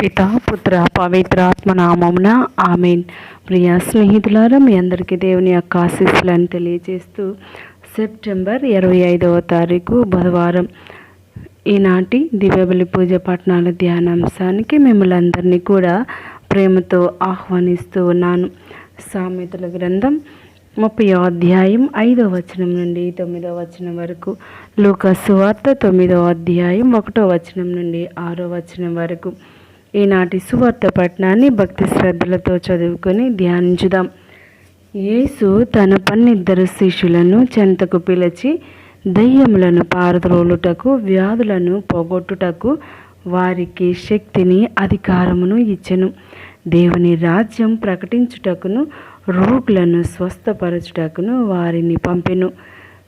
పిత పుత్ర పవిత్రాత్మ నామమున ఆమెన్. ప్రియ స్నేహితులారా మీ అందరికీ దేవుని యొక్క ఆశీస్సులను తెలియజేస్తూ సెప్టెంబర్ ఇరవై ఐదవ తారీఖు బుధవారం ఈనాటి దివ్యబలి పూజ పట్టణాల ధ్యానాంశానికి మిమ్మల్ని అందరినీ కూడా ప్రేమతో ఆహ్వానిస్తూ ఉన్నాను. సామెతల గ్రంథం ముప్పై అధ్యాయం ఐదవ వచనం నుండి తొమ్మిదవ వచనం వరకు లోక సువార్త తొమ్మిదవ అధ్యాయం ఒకటో వచనం నుండి ఆరో వచనం వరకు. ఈనాటి సువార్త పట్టణాన్ని భక్తి శ్రద్ధలతో చదువుకొని ధ్యానించుదాం. యేసు తన పన్నిద్దరు శిష్యులను చెంతకు పిలిచి దయ్యములను పారద్రోలుటకు వ్యాధులను పోగొట్టుటకు వారికి శక్తిని అధికారమును ఇచ్చెను. దేవుని రాజ్యం ప్రకటించుటకును రోగులను స్వస్థపరచుటకును వారిని పంపెను.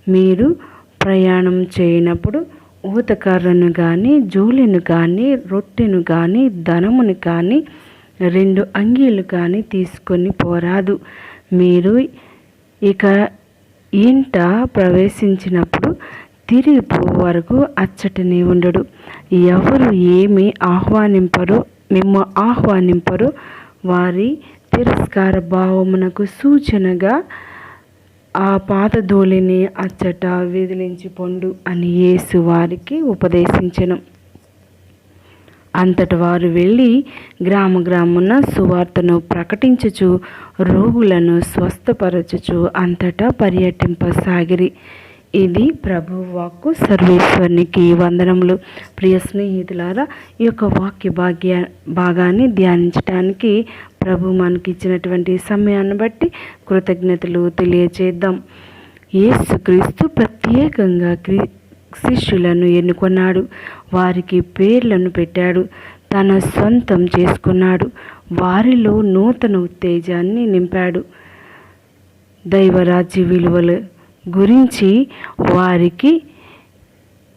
మీరు ప్రయాణం చేయనప్పుడు ఊతకర్రను కానీ జోలెను కానీ రొట్టెను కానీ ధనమును కానీ రెండు అంగీలు కానీ తీసుకొని పోరాదు. మీరు ఇక ఇంట ప్రవేశించినప్పుడు తిరిగిపో వరకు అచ్చటనే ఉండడు. ఎవరు ఏమి ఆహ్వానింపరో మిమ్మ ఆహ్వానింపరో వారి తిరస్కార భావమునకు సూచనగా ఆ పాతధూళిని అచ్చట విదిలించి పొండు అని యేసు వారికి ఉపదేశించను. అంతట వారు వెళ్ళి గ్రామ గ్రామున సువార్తను ప్రకటించుచు రోగులను స్వస్థపరచుచు అంతటా పర్యటింపసాగిరి. ఇది ప్రభు వాక్కు సర్వేశ్వరునికి వందనములు. ప్రియ స్నేహితులారా ఈ యొక్క వాక్య భాగ్య భాగాన్ని ధ్యానించడానికి ప్రభు మనకి ఇచ్చినటువంటి సమయాన్ని బట్టి కృతజ్ఞతలు తెలియచేద్దాం. యేసుక్రీస్తు ప్రత్యేకంగా క్రీ శిష్యులను ఎన్నుకున్నాడు. వారికి పేర్లను పెట్టాడు. తన సొంతం చేసుకున్నాడు. వారిలో నూతన ఉత్తేజాన్ని నింపాడు. దైవరాజ్య విలువలు గురించి వారికి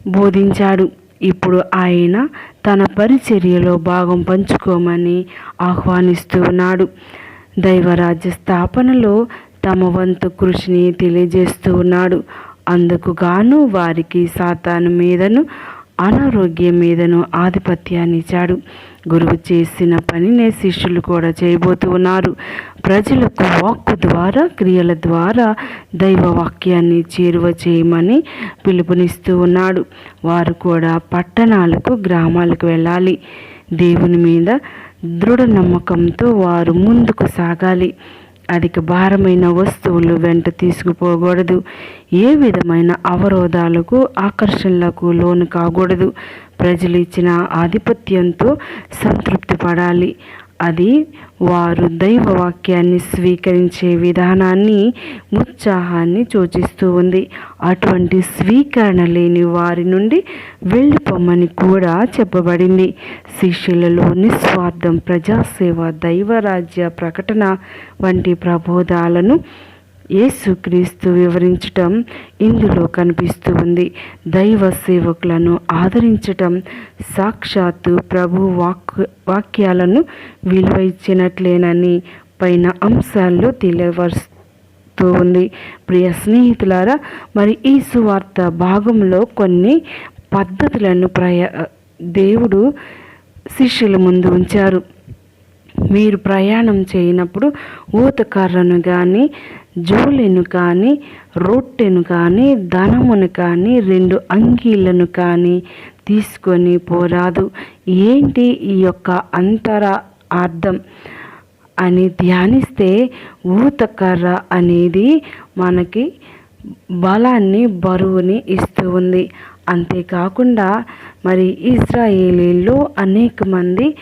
బోధించాడు. ఇప్పుడు ఆయన తన పరిచర్యలో భాగం పంచుకోమని ఆహ్వానిస్తూ ఉన్నాడు. దైవరాజ్య స్థాపనలో తమ వంతు కృషిని తెలియజేస్తూ ఉన్నాడు. అందుకు గాను వారికి సాతాను మీదను అనారోగ్యం మీదను ఆధిపత్యాన్ని ఇచ్చాడు. గురువు చేసిన పనినే శిష్యులు కూడా చేయబోతూ ఉన్నారు ప్రజలకు వాక్కు ద్వారా క్రియల ద్వారా దైవ వాక్యాన్ని చేరువ చేయమని పిలుపునిస్తూ ఉన్నాడు. వారు కూడా పట్టణాలకు గ్రామాలకు వెళ్ళాలి. దేవుని మీద దృఢ నమ్మకంతో వారు ముందుకు సాగాలి. అధిక భారమైన వస్తువులు వెంట తీసుకుపోకూడదు. ఏ విధమైన అవరోధాలకు ఆకర్షణలకు లోను కాకూడదు. ప్రజలు ఇచ్చిన ఆధిపత్యంతో సంతృప్తి పడాలి. అది వారు దైవ వాక్యాన్ని స్వీకరించే విధానాన్ని ఉత్సాహాన్ని సూచిస్తూ ఉంది. అటువంటి స్వీకరణ లేని వారి నుండి వెళ్ళిపోమ్మని కూడా చెప్పబడింది. శిష్యులలో నిస్వార్థం ప్రజాసేవ దైవరాజ్య ప్రకటన వంటి ప్రబోధాలను యేసుక్రీస్తు వివరించటం ఇందులో కనిపిస్తూ ఉంది. దైవ సేవకులను ఆదరించటం సాక్షాత్తు ప్రభు వాక్ వాక్యాలను విలువ ఇచ్చినట్లేనని పైన అంశాల్లో తెలియవరుస్తూ ఉంది. ప్రియ స్నేహితులారా మరి ఈ సువార్త భాగంలో కొన్ని పద్ధతులను ప్రయ దేవుడు శిష్యుల ముందు ఉంచారు. మీరు ప్రయాణం చేయనప్పుడు ఊతకర్రను కానీ జోలెను కానీ రొట్టెను కానీ ధనమును కానీ రెండు అంగీలను కానీ తీసుకొని పోరాదు. ఏంటి ఈ యొక్క అంతర అర్థం? అని ధ్యానిస్తే ఊతకర్ర అనేది మనకి బలాన్ని బరువుని ఇస్తూ ఉంది. అంతేకాకుండా మరి ఇజ్రాయేలీలో అనేక మంది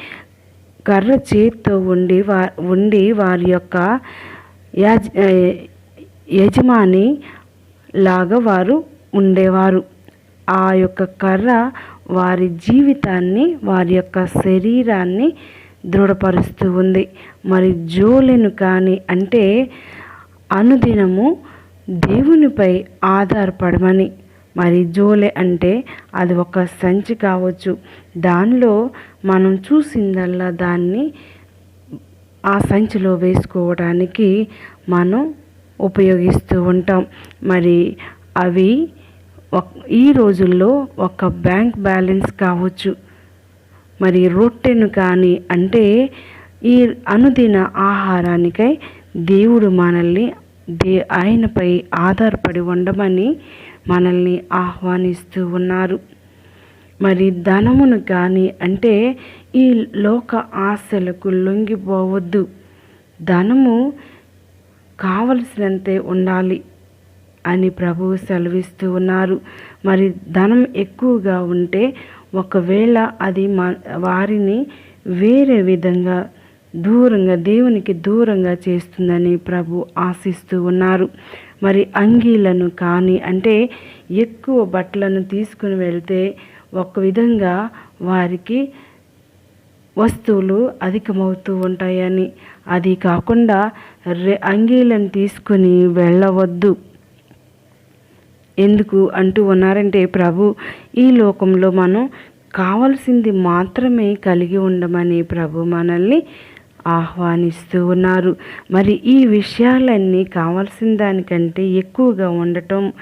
కర్ర చేతితో ఉండి వా ఉండి వారి యొక్క యాజ యజమాని లాగా వారు ఉండేవారు. ఆ యొక్క కర్ర వారి జీవితాన్ని వారి యొక్క శరీరాన్ని దృఢపరుస్తూ ఉంది. మరి జోలెను కానీ అంటే అనుదినము దేవునిపై ఆధారపడమని. మరి జోలె అంటే అది ఒక సంచి కావచ్చు. దానిలో మనం చూసిందల్లా దాన్ని ఆ సంచిలో వేసుకోవడానికి మనం ఉపయోగిస్తూ ఉంటాం. మరి అవి ఈ రోజుల్లో ఒక బ్యాంక్ బ్యాలెన్స్ కావచ్చు. మరి రొట్టెను కానీ అంటే ఈ అనుదిన ఆహారానికై దేవుడు మనల్ని దే ఆయనపై ఆధారపడి ఉండమని మనల్ని ఆహ్వానిస్తూ ఉన్నారు. మరి ధనమును కానీ అంటే ఈ లోక ఆశలకు లొంగిపోవద్దు. ధనము కావలసినంతే ఉండాలి అని ప్రభువు సెలవిస్తూ ఉన్నారు. మరి ధనం ఎక్కువగా ఉంటే ఒకవేళ అది మా వారిని వేరే విధంగా దూరంగా దేవునికి దూరంగా చేస్తుందని ప్రభు ఆశిస్తూ ఉన్నారు. మరి అంగీలను కానీ అంటే ఎక్కువ బట్టలను తీసుకుని వెళ్తే ఒక విధంగా వారికి వస్తువులు అధికమవుతూ ఉంటాయని. అది కాకుండా రె అంగీలను తీసుకుని వెళ్ళవద్దు. ఎందుకు అంటూ ఉన్నారంటే ప్రభు ఈ లోకంలో మనం కావలసింది మాత్రమే కలిగి ఉండమని ప్రభు మనల్ని ఆహ్వానిస్తూ ఉన్నారు. మరి ఈ విషయాలన్నీ కావాల్సిన దానికంటే ఎక్కువగా ఉండటం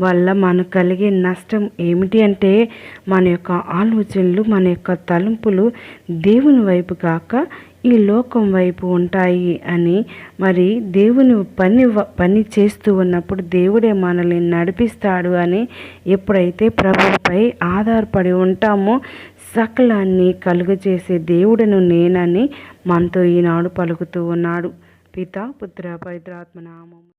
వల్ల మనకు కలిగే నష్టం ఏమిటి అంటే మన యొక్క ఆలోచనలు మన యొక్క తలంపులు దేవుని వైపు కాక ఈ లోకం వైపు ఉంటాయి అని. మరి దేవుని పని పని చేస్తూ ఉన్నప్పుడు దేవుడే మనల్ని నడిపిస్తాడు అని ఎప్పుడైతే ప్రభువుపై ఆధారపడి ఉంటామో సకలాన్ని కలుగజేసే దేవుడను నేనని మనతో ఈనాడు పలుకుతూ ఉన్నాడు. పిత పుత్ర పవిత్రాత్మ నామం